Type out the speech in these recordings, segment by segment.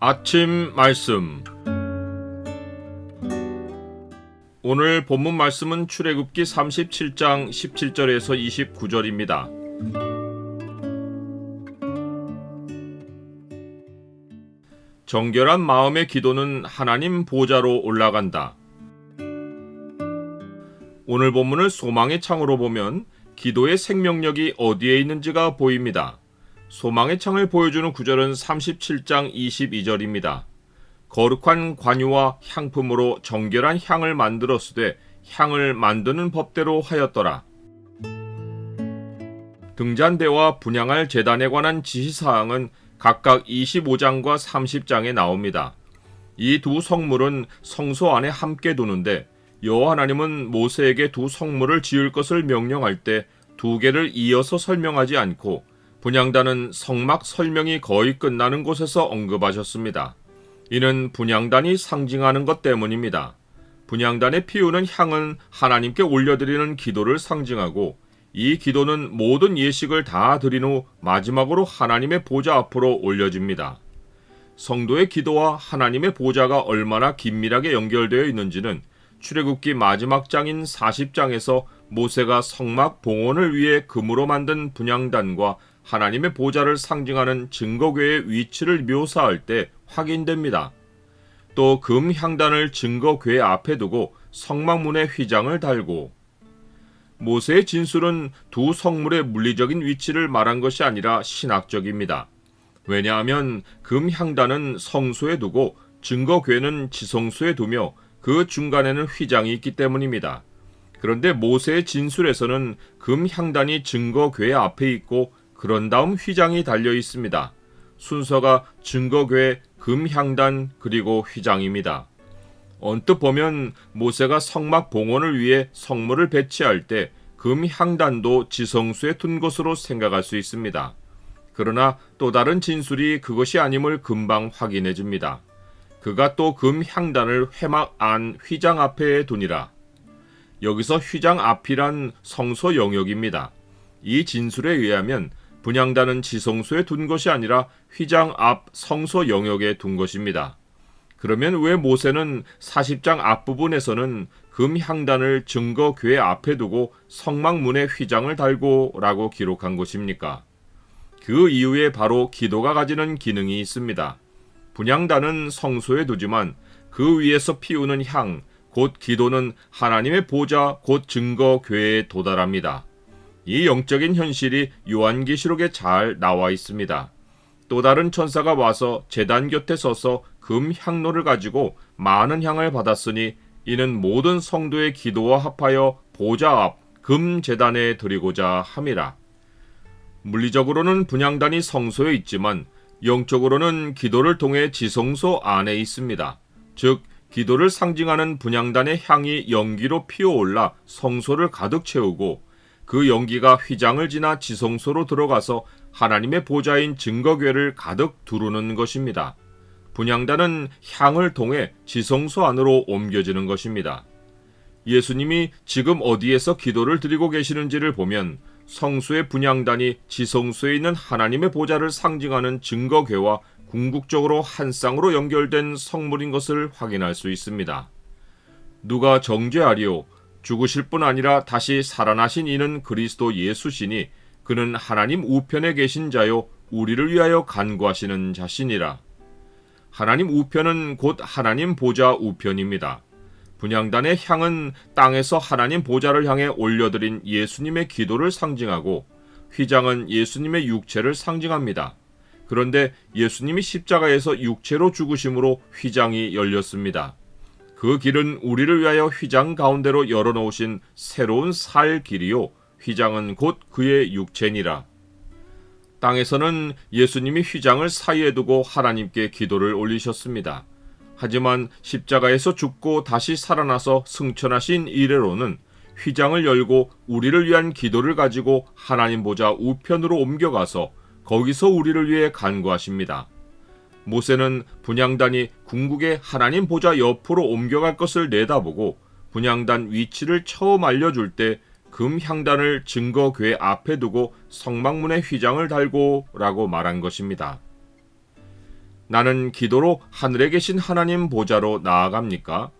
아침 말씀 오늘 본문 말씀은 출애굽기 37장 17절에서 29절입니다. 정결한 마음의 기도는 하나님 보좌로 올라간다. 오늘 본문을 소망의 창으로 보면 기도의 생명력이 어디에 있는지가 보입니다. 소망의 창을 보여주는 구절은 37장 22절입니다. 거룩한 관유와 향품으로 정결한 향을 만들었으되 향을 만드는 법대로 하였더라. 등잔대와 분양할 재단에 관한 지시사항은 각각 25장과 30장에 나옵니다. 이 두 성물은 성소 안에 함께 두는데 여호와 하나님은 모세에게 두 성물을 지을 것을 명령할 때 두 개를 이어서 설명하지 않고 분양단은 성막 설명이 거의 끝나는 곳에서 언급하셨습니다. 이는 분양단이 상징하는 것 때문입니다. 분양단에 피우는 향은 하나님께 올려드리는 기도를 상징하고 이 기도는 모든 예식을 다 드린 후 마지막으로 하나님의 보좌 앞으로 올려집니다. 성도의 기도와 하나님의 보좌가 얼마나 긴밀하게 연결되어 있는지는 출애굽기 마지막 장인 40장에서 모세가 성막 봉헌을 위해 금으로 만든 분양단과 하나님의 보좌를 상징하는 증거궤의 위치를 묘사할 때 확인됩니다. 또 금 향단을 증거궤 앞에 두고 성막문에 휘장을 달고 모세의 진술은 두 성물의 물리적인 위치를 말한 것이 아니라 신학적입니다. 왜냐하면 금 향단은 성소에 두고 증거궤는 지성소에 두며 그 중간에는 휘장이 있기 때문입니다. 그런데 모세의 진술에서는 금 향단이 증거궤 앞에 있고 그런 다음 휘장이 달려 있습니다. 순서가 증거궤, 금 향단 그리고 휘장입니다. 언뜻 보면 모세가 성막 봉헌을 위해 성물을 배치할 때 금 향단도 지성수에 둔 것으로 생각할 수 있습니다. 그러나 또 다른 진술이 그것이 아님을 금방 확인해 줍니다. 그가 또 금 향단을 회막 안 휘장 앞에 두니라. 여기서 휘장 앞이란 성소 영역입니다. 이 진술에 의하면 분양단은 지성소에 둔 것이 아니라 휘장 앞 성소 영역에 둔 것입니다. 그러면 왜 모세는 40장 앞부분에서는 금향단을 증거 궤 앞에 두고 성막문에 휘장을 달고 라고 기록한 것입니까? 그 이후에 바로 기도가 가지는 기능이 있습니다. 분양단은 성소에 두지만 그 위에서 피우는 향, 곧 기도는 하나님의 보좌, 곧 증거 궤에 도달합니다. 이 영적인 현실이 요한계시록에 잘 나와 있습니다. 또 다른 천사가 와서 재단 곁에 서서 금 향로를 가지고 많은 향을 받았으니 이는 모든 성도의 기도와 합하여 보좌 앞 금 재단에 드리고자 함이라. 물리적으로는 분양단이 성소에 있지만 영적으로는 기도를 통해 지성소 안에 있습니다. 즉 기도를 상징하는 분양단의 향이 연기로 피어올라 성소를 가득 채우고 그 연기가 휘장을 지나 지성소로 들어가서 하나님의 보좌인 증거궤를 가득 두르는 것입니다. 분양단은 향을 통해 지성소 안으로 옮겨지는 것입니다. 예수님이 지금 어디에서 기도를 드리고 계시는지를 보면 성수의 분양단이 지성소에 있는 하나님의 보좌를 상징하는 증거궤와 궁극적으로 한 쌍으로 연결된 성물인 것을 확인할 수 있습니다. 누가 정죄하리오 죽으실 뿐 아니라 다시 살아나신 이는 그리스도 예수시니 그는 하나님 우편에 계신 자요 우리를 위하여 간구하시는 자신이라. 하나님 우편은 곧 하나님 보좌 우편입니다. 분양단의 향은 땅에서 하나님 보좌를 향해 올려드린 예수님의 기도를 상징하고 휘장은 예수님의 육체를 상징합니다. 그런데 예수님이 십자가에서 육체로 죽으심으로 휘장이 열렸습니다. 그 길은 우리를 위하여 휘장 가운데로 열어놓으신 새로운 살 길이요. 휘장은 곧 그의 육체니라. 땅에서는 예수님이 휘장을 사이에 두고 하나님께 기도를 올리셨습니다. 하지만 십자가에서 죽고 다시 살아나서 승천하신 이래로는 휘장을 열고 우리를 위한 기도를 가지고 하나님 보좌 우편으로 옮겨가서 거기서 우리를 위해 간구하십니다. 모세는 분양단이 궁극의 하나님 보좌 옆으로 옮겨갈 것을 내다보고 분양단 위치를 처음 알려줄 때 금향단을 증거궤 앞에 두고 성막문에 휘장을 달고 라고 말한 것입니다. 나는 기도로 하늘에 계신 하나님 보좌로 나아갑니까?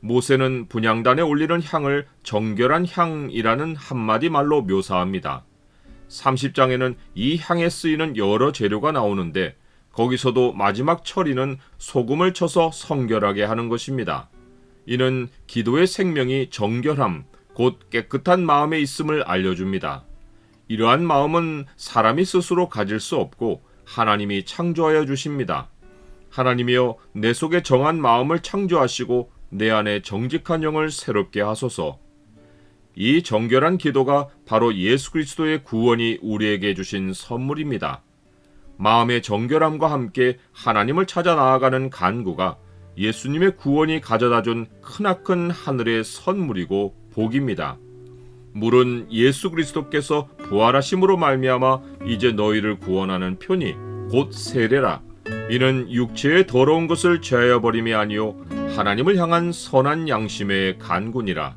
모세는 분향단에 올리는 향을 정결한 향이라는 한마디 말로 묘사합니다. 30장에는 이 향에 쓰이는 여러 재료가 나오는데 거기서도 마지막 처리는 소금을 쳐서 성결하게 하는 것입니다. 이는 기도의 생명이 정결함, 곧 깨끗한 마음에 있음을 알려줍니다. 이러한 마음은 사람이 스스로 가질 수 없고 하나님이 창조하여 주십니다. 하나님이여 내 속에 정한 마음을 창조하시고 내 안에 정직한 영을 새롭게 하소서. 이 정결한 기도가 바로 예수 그리스도의 구원이 우리에게 주신 선물입니다. 마음의 정결함과 함께 하나님을 찾아 나아가는 간구가 예수님의 구원이 가져다 준 크나큰 하늘의 선물이고 복입니다. 물은 예수 그리스도께서 부활하심으로 말미암아 이제 너희를 구원하는 편이 곧 세례라. 이는 육체의 더러운 것을 제하여 버림이 아니요 하나님을 향한 선한 양심의 간구니라.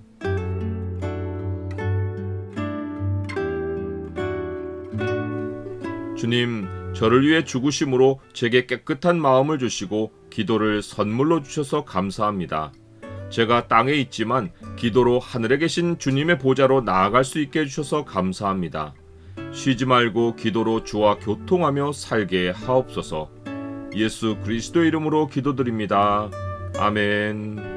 주님, 저를 위해 죽으심으로 제게 깨끗한 마음을 주시고 기도를 선물로 주셔서 감사합니다. 제가 땅에 있지만 기도로 하늘에 계신 주님의 보좌로 나아갈 수 있게 해주셔서 감사합니다. 쉬지 말고 기도로 주와 교통하며 살게 하옵소서. 예수 그리스도 이름으로 기도드립니다. 아멘.